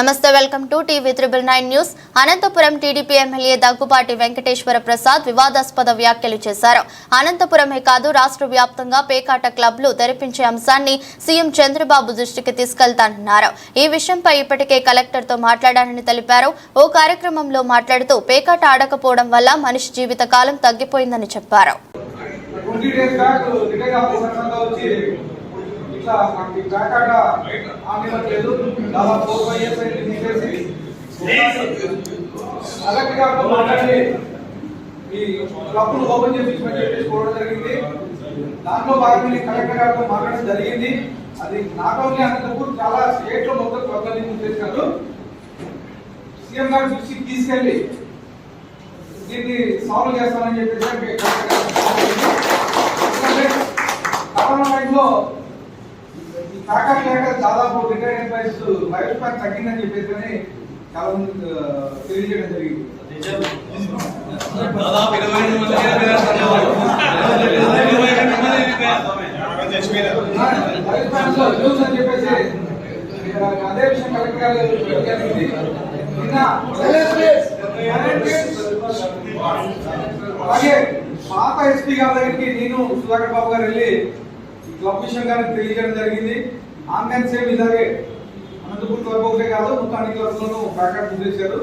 నమస్తే welcome to TV triple nine news. Anantapuram TDP MLA Daggupati Venkateswara Prasad వివాదాస్పద వ్యాఖ్యలు చేశారు. అనంతపురమే కాదు రాష్ట్ర వ్యాప్తంగా పేకాట క్లబ్లు తెరిపించే అంశాన్ని సీఎం చంద్రబాబు దృష్టికి తీసుకెళ్తానన్నారు. ఈ విషయంపై ఇప్పటికే కలెక్టర్తో మాట్లాడానని తెలిపారు. ఓ కార్యక్రమంలో మాట్లాడుతూ పేకాట ఆడకపోవడం వల్ల మనిషి జీవిత కాలం తగ్గిపోయిందని చెప్పారు. ఇట్లా నాకు ఈ దాదాపు ఫోర్ ఫైవ్ ఇయర్స్ అయింది తీసేసి మాట్లాడి ఈ క్లబ్ను ఓపెన్ చేయించమని చెప్పేసి కోరడం జరిగింది. దాంట్లో భాగంగా కలెక్టర్ గారితో మాట్లాడడం జరిగింది. అది నాట్ ఓన్లీ అనంతపూర్ చాలా స్టేట్లో మొత్తం క్లబ్లని చేశారు. సీఎం గారు చూసి తీసుకెళ్ళి దీన్ని సాల్వ్ చేస్తామని చెప్పేసి కరోనా టైంలో ఈ లేక దాదాపు రిటైర్డ్ ఎంప్లాయీస్ లైఫ్ స్పాన్ తగ్గిందని చెప్పేసి చాలా మంది తెలియజేయడం జరిగింది. అదే విషయం కలెక్టర్ గారు అలాగే పాత ఎస్పీ గారి దగ్గరికి నేను సుధాకర్ బాబు గారు వెళ్ళి క్లబ్ విషయం గారికి తెలియజేయడం జరిగింది. ఆన్లైన్ సేమ్ ఇలాగే అనంతపూర్ క్లబ్ ఒకటే కాదు మొత్తం అన్ని క్లబ్లను ప్యాకెట్ చేశారు.